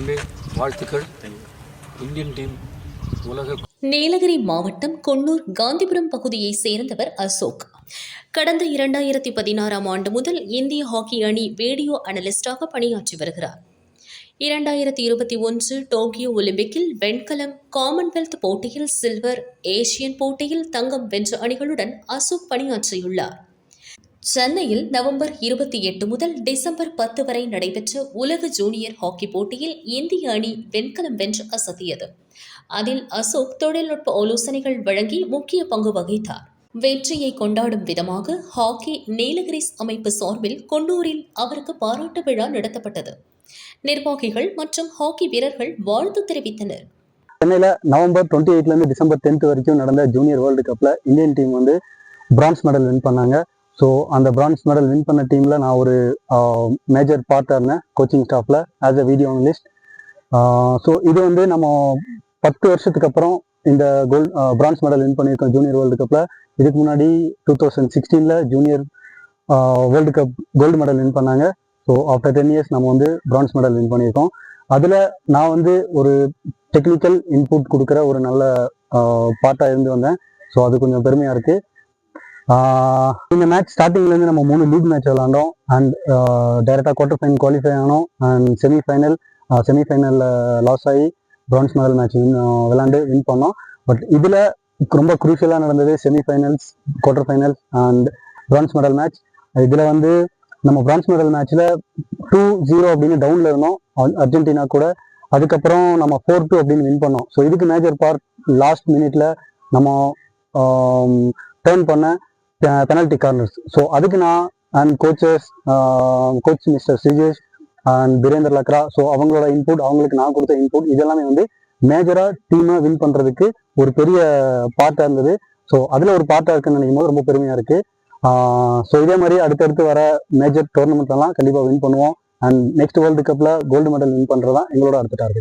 தம்பி வாழ்த்துக்கள். Indian team உலக நீலகிரி மாவட்டம் கொன்னூர் காந்திபுரம் பகுதியைச் சேர்ந்தவர் அசோக். கடந்த இரண்டாயிரத்தி பதினாறாம் ஆண்டு முதல் இந்திய ஹாக்கி அணி வீடியோ அனலிஸ்டாக பணியாற்றி வருகிறார். இரண்டாயிரத்தி இருபத்தி ஒன்று டோக்கியோ ஒலிம்பிக்கில் வெண்கலம் காமன்வெல்த் போட்டியில் சில்வர் ஏசியன் போட்டியில் தங்கம் வென்ற அணிகளுடன் அசோக் பணியாற்றியுள்ளார். சென்னையில் நவம்பர் இருபத்தி எட்டு முதல் டிசம்பர் பத்து வரை நடைபெற்ற உலக ஜூனியர் ஹாக்கி போட்டியில் இந்திய அணி வெண்கலம் வென்று அசத்தியது. அதில் அசோக் தொழில்நுட்ப ஆலோசனைகள் வழங்கி முக்கிய பங்கு வகித்தார். வெற்றியை கொண்டாடும் விதமாக ஹாக்கி நீலகிரிஸ் அமைப்பு சார்பில் கொன்னூரில் அவருக்கு பாராட்டு விழா நடத்தப்பட்டது. நிர்வாகிகள் மற்றும் ஹாக்கி வீரர்கள் வாழ்த்து தெரிவித்தனர். சென்னையில் நவம்பர் டுவெண்ட்டி எயிட்லேருந்து டிசம்பர் டென்த் வரைக்கும் நடந்த ஜூனியர் வேர்ல்டு கப்பில் இந்தியன் டீம் வந்து பிரான்ஸ் மெடல் வின் பண்ணாங்க. ஸோ அந்த பிரான்ஸ் மெடல் வின் பண்ண டீமில் நான் ஒரு மேஜர் பார்ட்டாக இருந்தேன் coaching ஸ்டாஃபில் as a video analyst so இது வந்து நம்ம பத்து வருஷத்துக்கு அப்புறம் இந்த கோல்ட் பிரான்ஸ் மெடல் வின் பண்ணியிருக்கோம் ஜூனியர் வேர்ல்டு கப்பில் இதுக்கு முன்னாடி two thousand சிக்ஸ்டீனில் junior world cup gold medal win பண்ணாங்க. ஸோ ஆஃப்டர் டென் இயர்ஸ் நம்ம வந்து பிரான்ஸ் மெடல் வின் பண்ணியிருக்கோம். அதில் நான் வந்து ஒரு டெக்னிக்கல் இன்புட் கொடுக்குற ஒரு நல்ல பார்ட்டாக இருந்து வந்தேன். ஸோ அது கொஞ்சம் பெருமையாக இருக்குது இந்த மேட்ச் ஸ்டார்டிங்லேருந்து நம்ம மூணு லீக் மேட்ச் விளாண்டோம் அண்ட் டைரெக்டாக குவார்டர் ஃபைனல் குவாலிஃபை ஆனோம். அண்ட் செமிஃபைனல் செமிஃபைனலில் லாஸ் ஆகி பிரான்ஸ் மெடல் மேட்ச் விளாண்டு வின் பண்ணோம். பட் இதில் ரொம்ப குரூஷியலாக நடந்தது semifinals quarter finals and bronze medal match இதில் வந்து நம்ம பிரான்ஸ் மெடல் மேட்ச்சில் டூ ஜீரோ அப்படின்னு டவுனில் இருந்தோம். அர்ஜென்டினா கூட. அதுக்கப்புறம் நம்ம ஃபோர் டூ அப்படின்னு வின் பண்ணோம். ஸோ இதுக்கு மேஜர் பார்ட் லாஸ்ட் மினிட்ல நம்ம டேர்ன் பண்ண பெனால்டி கார்னர்ஸ் ஸோ அதுக்கு நான் அண்ட் கோச்சஸ் கோச் மிஸ்டர் சிஜேஷ் அண்ட் பிரேந்தர் லக்ரா ஸோ அவங்களோட இன்புட் அவங்களுக்கு நான் கொடுத்த இன்புட் இதெல்லாமே வந்து மேஜராக டீமை வின் பண்ணுறதுக்கு ஒரு பெரிய பார்ட்டாக இருந்தது. ஸோ அதில் ஒரு பார்ட்டாக இருக்குன்னு நினைக்கும் போது ரொம்ப பெருமையாக இருக்குது ஸோ uh, இதே மாதிரி அடுத்தடுத்து வர மேஜர் டோர்னமெண்ட்லாம் கண்டிப்பாக வின் பண்ணுவோம். அண்ட் நெக்ஸ்ட் வேர்ல்டு கப்பில் கோல்டு மெடல் வின் பண்ணுறது தான் எங்களோட அடுத்த டார்கெட்